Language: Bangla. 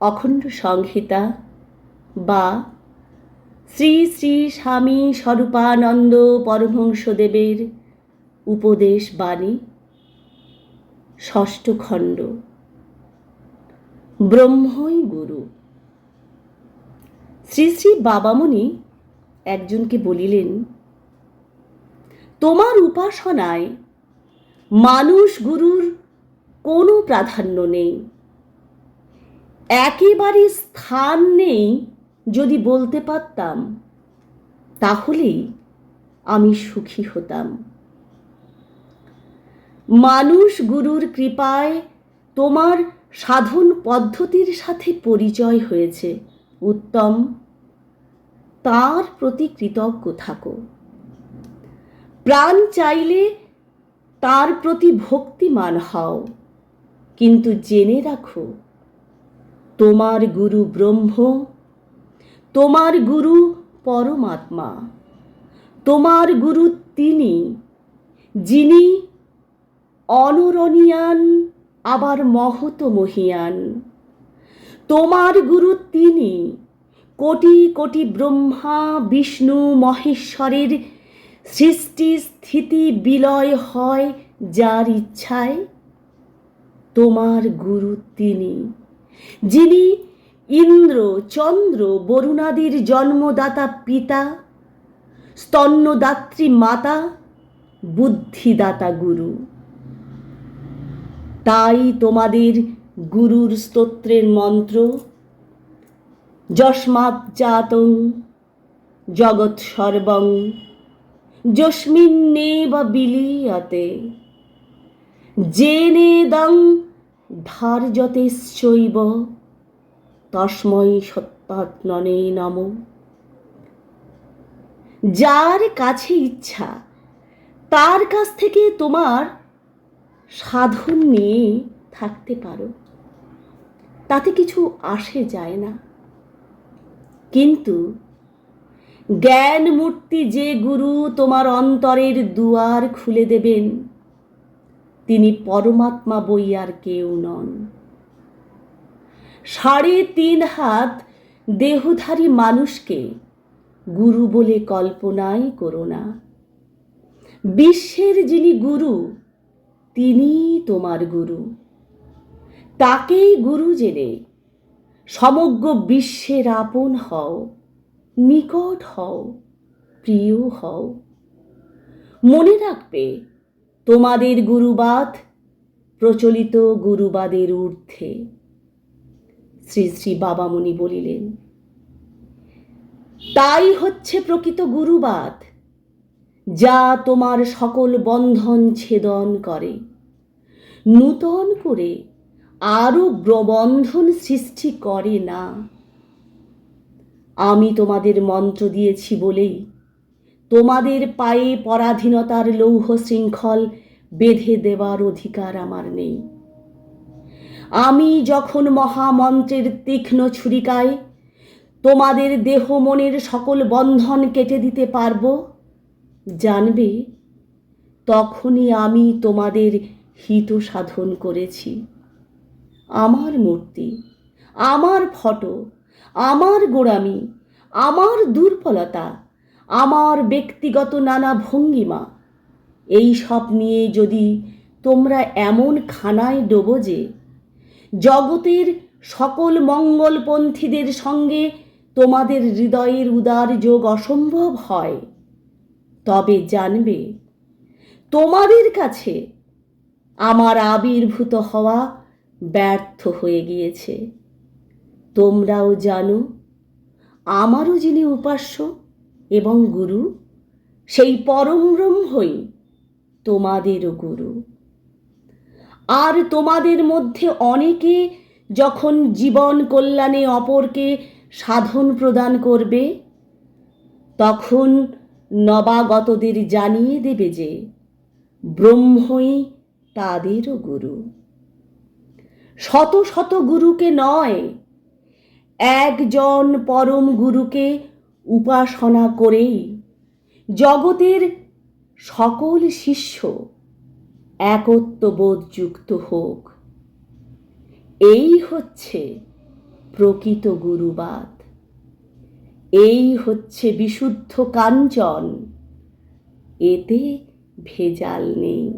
অখণ্ড সংহিতা বা শ্রী শ্রী স্বামী স্বরূপানন্দ পরমহংসদেবের উপদেশ বাণী, ষষ্ঠ খণ্ড। ব্রহ্মই গুরু। শ্রী শ্রী বাবামণি একজনকে বলিলেন, তোমার উপাসনায় মানুষ গুরুর কোনো প্রাধান্য নেই। একেবারে স্থান নেই যদি বলতে পারতাম, তাহলেই আমি সুখী হতাম। মানুষ গুরুর কৃপায় তোমার সাধন পদ্ধতির সাথে পরিচয় হয়েছে, উত্তম। তার প্রতি কৃতজ্ঞ থাকো। প্রাণ চাইলে তার প্রতি ভক্তিমান হও, কিন্তু জেনে রাখো তোমার গুরু ব্রহ্ম, তোমার গুরু পরমাত্মা, তোমার গুরু তিনি, যিনি অনরণিয়ান, আবার মহত মহিয়ান। তোমার গুরু তিনি, কোটি কোটি ব্রহ্মা, বিষ্ণু, মহেশ্বরের সৃষ্টি স্থিতি বিলয় হয় যার ইচ্ছায়। তোমার গুরু তিনি। যিনি ইন্দ্র, চন্দ্র, বরুণাদির জন্মদাতা পিতা, স্তন্যদাত্রী মাতা, বুদ্ধিদাতা গুরু। তাই তোমাদের গুরুর স্তোত্রের মন্ত্র যস্মাৎ জাতং জগৎ সর্বং, যস্মিন্নেব বিলীয়তে। জেনেদং ধার্যতেশ্চৈব, তস্মৈ সত্যাত্মনে নম। যার কাছে ইচ্ছা, তার কাছ থেকে তোমার সাধন নিয়ে থাকতে পারো। তাতে কিছু আসে যায় না। কিন্তু জ্ঞান মূর্তি যে গুরু তোমার অন্তরের দুয়ার খুলে দেবেন। তিনি পরমাত্মা বই আর কেউ নন। সাড়ে তিন হাত দেহধারী মানুষকে গুরু বলে কল্পনাই করো না। বিশ্বের যিনি গুরু তিনি তোমার গুরু। তাকেই গুরু জেনে সমগ্র বিশ্বের আপন হও, নিকট হও, প্রিয় হও। মনে রাখবে তোমাদের গুরুবাদ প্রচলিত গুরুবাদের ঊর্ধ্বে। শ্রী শ্রী বাবামণি বলিলেন, তাই হচ্ছে প্রকৃত গুরুবাদ যা তোমার সকল বন্ধন ছেদন করে। নূতন করে আরও বন্ধন সৃষ্টি করে না। আমি তোমাদের মন্ত্র দিয়েছি বলেই তোমাদের পায়ে পরাধীনতার লৌহ শৃঙ্খল বেঁধে দেওয়ার অধিকার আমার নেই। আমি যখন মহামন্ত্রের তীক্ষ্ণ ছুরিকায় তোমাদের দেহ মনের সকল বন্ধন কেটে দিতে পারব, জানবে, তখনই আমি তোমাদের হিত সাধন করেছি। আমার মূর্তি, আমার ফটো, আমার গোড়ামি, আমার দুর্বলতা আমার ব্যক্তিগত নানা ভঙ্গিমা। এই সব নিয়ে যদি তোমরা এমন খানায় ডোবো যে, জগতের সকল মঙ্গলপন্থীদের সঙ্গে তোমাদের হৃদয়ের উদার যোগ অসম্ভব হয়, তবে জানবে, তোমাদের কাছে আমার আবির্ভূত হওয়া ব্যর্থ হয়ে গিয়েছে। তোমরাও জানো, আমারও যিনি উপাস্য এবং গুরু, সেই পরম ব্রহ্মই তোমাদেরও গুরু। আর তোমাদের মধ্যে অনেকে যখন জীবন কল্যাণে অপরকে সাধন প্রদান করবে, তখন নবাগতদের জানিয়ে দেবে যে, ব্রহ্মই তাদেরও গুরু। শত শত গুরুকে নয়, একজন পরম গুরুকে উপাসনা করেই জগতের সকল শিষ্য একত্ববোধযুক্ত হোক। এই হচ্ছে প্রকৃত গুরুবাদ। এই হচ্ছে বিশুদ্ধ কাঞ্চন। এতে ভেজাল নেই।